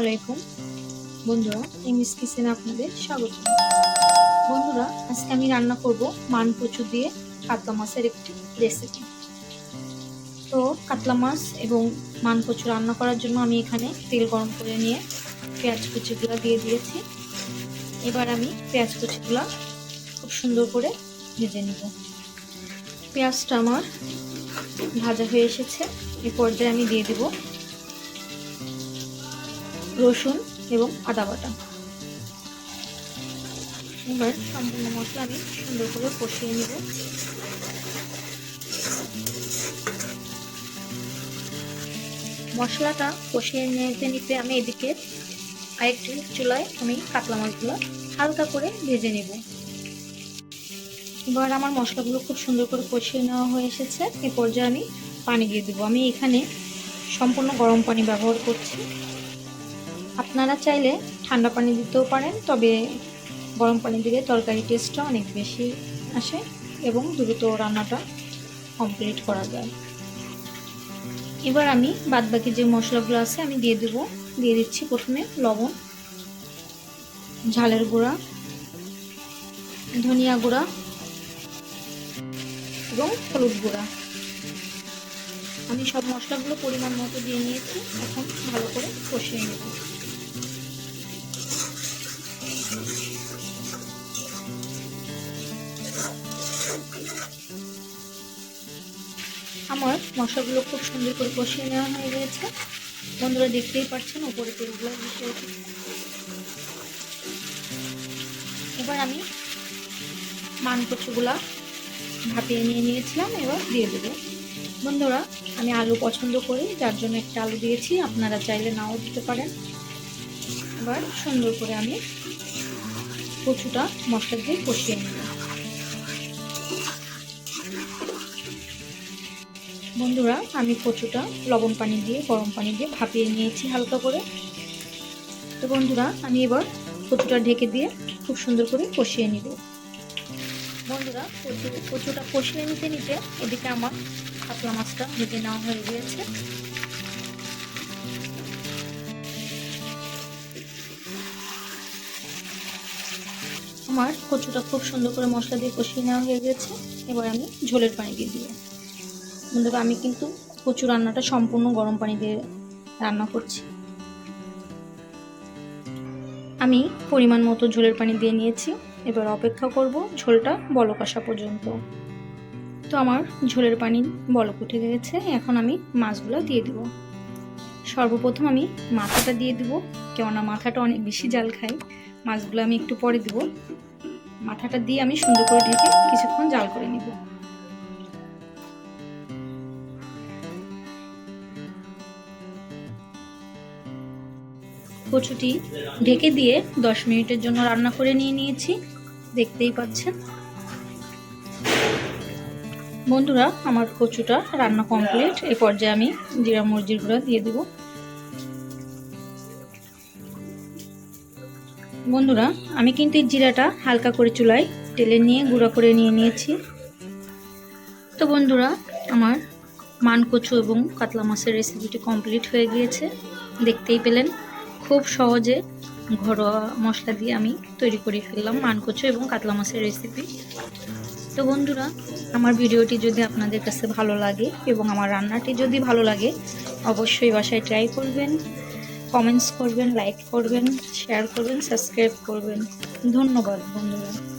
আলাইকুম। বন্ধুরা এমএস কিচেনে আপনাদের স্বাগত। বন্ধুরা, আজকে আমি রান্না করব মান কচু দিয়ে কাতলা মাছের একটি রেসিপি তো কাতলা মাছ এবং মান কচু রান্না করার জন্য আমি এখানে তেল গরম করে নিয়ে পেঁয়াজ কুচিগুলো দিয়ে দিয়েছি। এবার আমি পেঁয়াজ কুচিগুলো খুব সুন্দর করে ভেজে নেব। পেঁয়াজটা আমার ভাজা হয়ে এসেছে। এ পর্যায়ে আমি দিয়ে দেব রসুন এবং আদা বাটা। এবার সম্পূর্ণ মশলা আমি সুন্দর করে কষিয়ে নেব। মশলাটা কষিয়ে নিতে নিতে আমি এদিকে আরেকটি চুলায় আমি কাতলা মাছগুলো হালকা করে ভেজে নেব। এবার আমার মশলাগুলো খুব সুন্দর করে কষিয়ে নেওয়া হয়ে এসেছে। এ পর্যায়ে আমি পানি দিয়ে দেবো। আমি এখানে সম্পূর্ণ গরম পানি ব্যবহার করছি। আপনারা চাইলে ঠান্ডা পানি দিতেও পারেন, তবে গরম পানি দিলে তরকারি টেস্টটা অনেক বেশি আসে এবং দ্রুত রান্নাটা কমপ্লিট করা যায়। এবার আমি বাদবাকি যে মশলাগুলো আছে আমি দিয়ে দেব। দিয়ে দিচ্ছি প্রথমে লবণ, ঝালের গুঁড়া, ধনিয়া গুঁড়া এবং হলুদ গুঁড়া। আমি সব মশলাগুলো পরিমাণ মতো দিয়ে নিয়েছি, এখন ভালো করে কষিয়ে নেব। আমার মশলাগুলো খুব সুন্দর করে কষিয়ে নেওয়া হয়ে গিয়েছে বন্ধুরা দেখতেই পাচ্ছেন উপরে তেলগুলো উঠেছে এবার আমি মান কচুগুলা ভাপিয়ে নিয়ে নিয়েছিলাম, এবার দিয়ে দেবো। বন্ধুরা, আমি আলু পছন্দ করি, যার জন্য একটা আলু দিয়েছি, আপনারা চাইলে নাও দিতে পারেন। এবার সুন্দর করে আমি কচুটা মশলা দিয়ে কষিয়ে নেব। বন্ধুরা, আমি কচুটা লবণ পানি দিয়ে, গরম পানি দিয়ে ভাপিয়ে নিয়েছি হালকা করে। তো বন্ধুরা, আমি এবার কচুটা ঢেকে দিয়ে খুব সুন্দর করে কষিয়ে নিব। বন্ধুরা, কচু, কচুটা কষিয়ে নিতে নিতে এদিকে আমার কাতলা মাছটা ভেজে নেওয়া হয়ে গিয়েছে। আমার কচুটা খুব সুন্দর করে মশলা দিয়ে কষিয়ে নেওয়া হয়ে গেছে এবার আমি ঝোলের পানি দিয়ে দিব বন্ধুরা আমি কিন্তু কচু রান্নাটা সম্পূর্ণ গরম পানি দিয়ে রান্না করছি। আমি পরিমাণ মতো ঝোলের পানি দিয়ে নিয়েছি। এবার অপেক্ষা করব ঝোলটা বলক আসা পর্যন্ত। তো আমার ঝোলের পানি বলক উঠে গেছে, এখন আমি মাছগুলো দিয়ে দিব। সর্বপ্রথম আমি মাথাটা দিয়ে দিব, কেননা মাথাটা অনেক বেশি জাল খাই মাছগুলো আমি একটু পরে দিব। মাথাটা দিয়ে আমি সুন্দর করে ঢেকে কিছুক্ষণ জাল করে নিব। কচুটি ঢেকে দিয়ে দশ মিনিটের জন্য রান্না করে নিয়ে নিয়েছি। দেখতেই পাচ্ছেন। বন্ধুরা, আমার কচুটা রান্না কমপ্লিট এই পর্যায়ে আমি জিরা মরিচের গুঁড়া দিয়ে দেব। বন্ধুরা, আমি কিন্তু এই জিরাটা হালকা করে চুলায় টেলে নিয়ে গুঁড়া করে নিয়ে নিয়েছি। তো বন্ধুরা, আমার মান কচু এবং কাতলা মাছের রেসিপিটি কমপ্লিট হয়ে গিয়েছে। দেখতেই পেলেন। খুব সহজে ঘরোয়া মশলা দিয়ে আমি তৈরি করে ফেললাম মানকচু এবং কাতলা মাছের রেসিপি তো বন্ধুরা, আমার ভিডিওটি যদি আপনাদের কাছে ভালো লাগে এবং আমার রান্নাটি যদি ভালো লাগে, অবশ্যই বাসায় ট্রাই করবেন কমেন্টস করবেন লাইক করবেন শেয়ার করবেন সাবস্ক্রাইব করবেন। ধন্যবাদ বন্ধুরা।